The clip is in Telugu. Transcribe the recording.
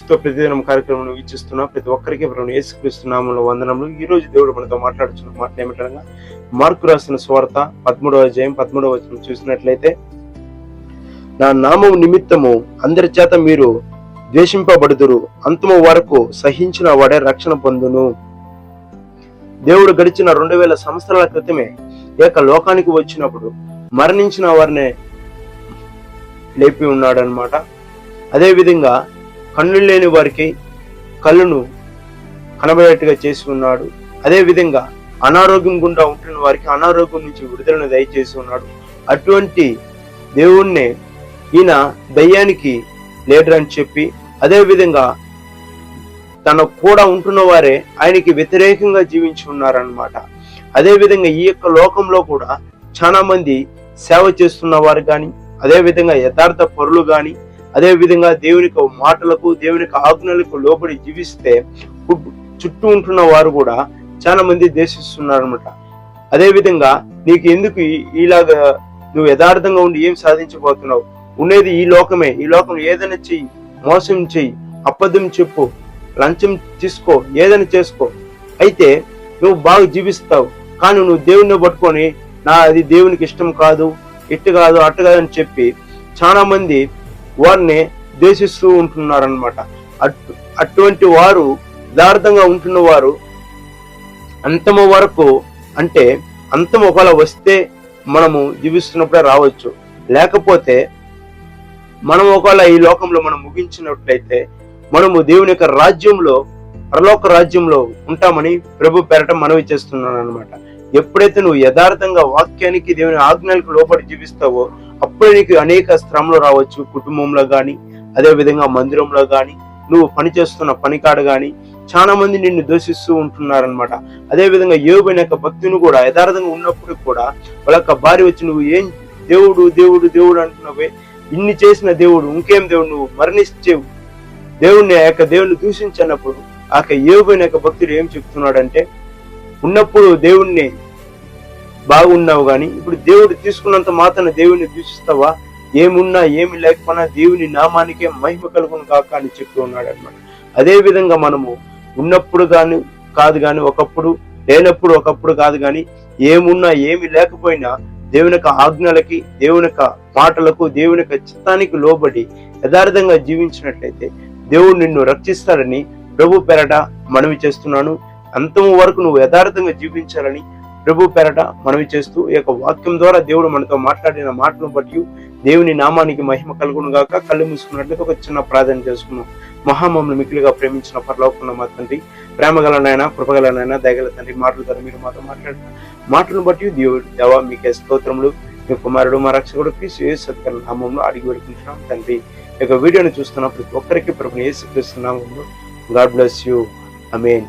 క్రీస్తుతో ప్రతిదినం కార్యక్రమం వీక్షిస్తున్న ప్రతి ఒక్కరికి ప్రభు యేసుక్రీస్తు వందనములు. ఈ రోజు దేవుడు మనతో మాట్లాడుతున్న మాట ఏమిటనగా మార్కు రాసిన స్వార్థ పదమూడవ అధ్యాయం పదమూడవ వచనం చూసినట్లయితే నా నామం నిమిత్తము అందరి చేత మీరు ద్వేషింపబడుదురు అంతము వరకు సహించిన వాడే రక్షణ పొందును. దేవుడు గడిచిన రెండు వేల సంవత్సరాల క్రితమే ఏక లోకానికి వచ్చినప్పుడు మరణించిన వారినే లేపి ఉన్నాడు అనమాట అదేవిధంగా కన్ను లేని వారికి కళ్ళును కనబడేట్టుగా చేసి ఉన్నాడు. అదేవిధంగా అనారోగ్యం గుండా ఉంటున్న వారికి అనారోగ్యం నుంచి విడుదలను దయచేసి ఉన్నాడు. అటువంటి దేవుణ్ణి ఈయన దయ్యానికి లేడర్ అని చెప్పి అదేవిధంగా తన కూడా ఉంటున్న వారే ఆయనకి వ్యతిరేకంగా జీవించి ఉన్నారనమాట అదేవిధంగా ఈ యొక్క లోకంలో కూడా చాలా మంది సేవ చేస్తున్న వారు కానీ అదేవిధంగా యథార్థ పరులు కానీ అదేవిధంగా దేవుని మాటలకు దేవుని ఆజ్ఞలకు లోబడి జీవిస్తే చుట్టూ ఉంటున్న వారు కూడా చాలా మంది దేశిస్తున్నారనమాట అదేవిధంగా నీకు ఎందుకు ఇలాగా నువ్వు యథార్థంగా ఉండి ఏం సాధించబోతున్నావు? ఉండేది ఈ లోకమే. ఈ లోకం ఏదైనా చెయ్యి. మోసం చెయ్యి. అబద్ధం చెప్పు. లంచం తీసుకో. ఏదైనా చేసుకో. అయితే నువ్వు బాగా జీవిస్తావు. కానీ నువ్వు దేవుణ్ణి పట్టుకొని నా అది దేవునికి ఇష్టం కాదు ఇట్టు కాదు అట్టు కాదు అని చెప్పి చాలా మంది వారిని దేశిస్తూ ఉంటున్నారనమాట అటు అటువంటి వారు యథార్థంగా ఉంటున్న వారు అంతము వరకు అంటే అంతం ఒకవేళ వస్తే మనము జీవిస్తున్నప్పుడే రావచ్చు. లేకపోతే మనం ఒకవేళ ఈ లోకంలో మనం ముగించినట్లయితే మనము దేవుని యొక్క రాజ్యంలో పరలోక రాజ్యంలో ఉంటామని ప్రభు పెరటం మనవి చేస్తున్నాను అనమాట ఎప్పుడైతే నువ్వు యథార్థంగా వాక్యానికి దేవుని ఆజ్ఞలకు లోపడి జీవిస్తావో అప్పుడే నీకు అనేక శ్రమలు రావచ్చు. కుటుంబంలో కానీ అదే విధంగా మందిరంలో కానీ నువ్వు పనిచేస్తున్న పనికాడ కానీ చాలా మంది నిన్ను దూషిస్తూ ఉంటున్నారనమాట అదే విధంగా యోగుని యొక్క భక్తిని కూడా యథార్థంగా ఉన్నప్పుడు కూడా వాళ్ళ యొక్క భార్య వచ్చి నువ్వు ఏం దేవుడు దేవుడు దేవుడు అంటున్నావే? ఇన్ని చేసిన దేవుడు ఇంకేం దేవుడు? నువ్వు మరణించేవు దేవుణ్ణి ఆ యొక్క దేవుని దూషించినప్పుడు ఆ యొక్క యోగుని యొక్క భక్తుడు ఏం చెప్తున్నాడంటే ఉన్నప్పుడు దేవుణ్ణి బాగున్నావు గాని ఇప్పుడు దేవుడు తీసుకున్నంత మాత్రాన దేవుని దూషిస్తావా? ఏమున్నా ఏమి లేకపోయినా దేవుని నామానికే మహిమ కలుగును కాక అని చెప్తూ ఉన్నాడు అనమాట అదే విధంగా మనము ఉన్నప్పుడు కానీ కాదు కానీ ఒకప్పుడు లేనప్పుడు ఒకప్పుడు కాదు కానీ ఏమున్నా ఏమి లేకపోయినా దేవుని యొక్క ఆజ్ఞలకి దేవుని యొక్క మాటలకు దేవుని యొక్క చిత్తానికి లోబడి యథార్థంగా జీవించినట్లయితే దేవుడు నిన్ను రక్షిస్తాడని ప్రభు పెరట మనవి చేస్తున్నాను. అంతము వరకు నువ్వు యథార్థంగా జీవించాలని ప్రభు పేరట మనవి చేస్తూ ఈ యొక్క వాక్యం ద్వారా దేవుడు మనతో మాట్లాడిన మాటను బట్టి దేవుని నామానికి మహిమ కలుగును గాక. కళ్ళు మూసుకున్నట్లయితే ఒక చిన్న ప్రార్థన చేసుకున్నాం మహామమ్మను మిక్కిలిగా ప్రేమించిన పరలోకున్న మా తండ్రి ప్రేమగలనైనా కృపగలనైనా దయగల తండ్రి మాటల ద్వారా మీరు మాతో మాట్లాడిన మాటను బట్టి దేవుడు దేవా మీకే స్తోత్రములు. మీ కుమారుడు మా రక్షకుడు క్రీస్తు సత్కర నామంలో అడిగి పెడుకుంటున్నాం తండ్రి ఈ యొక్క వీడియోని చూస్తున్న ప్రతి ఒక్కరికి ప్రభుని ఏ క్రీస్తు నామంలో గాడ్ బ్లెస్ యూ. అమేన్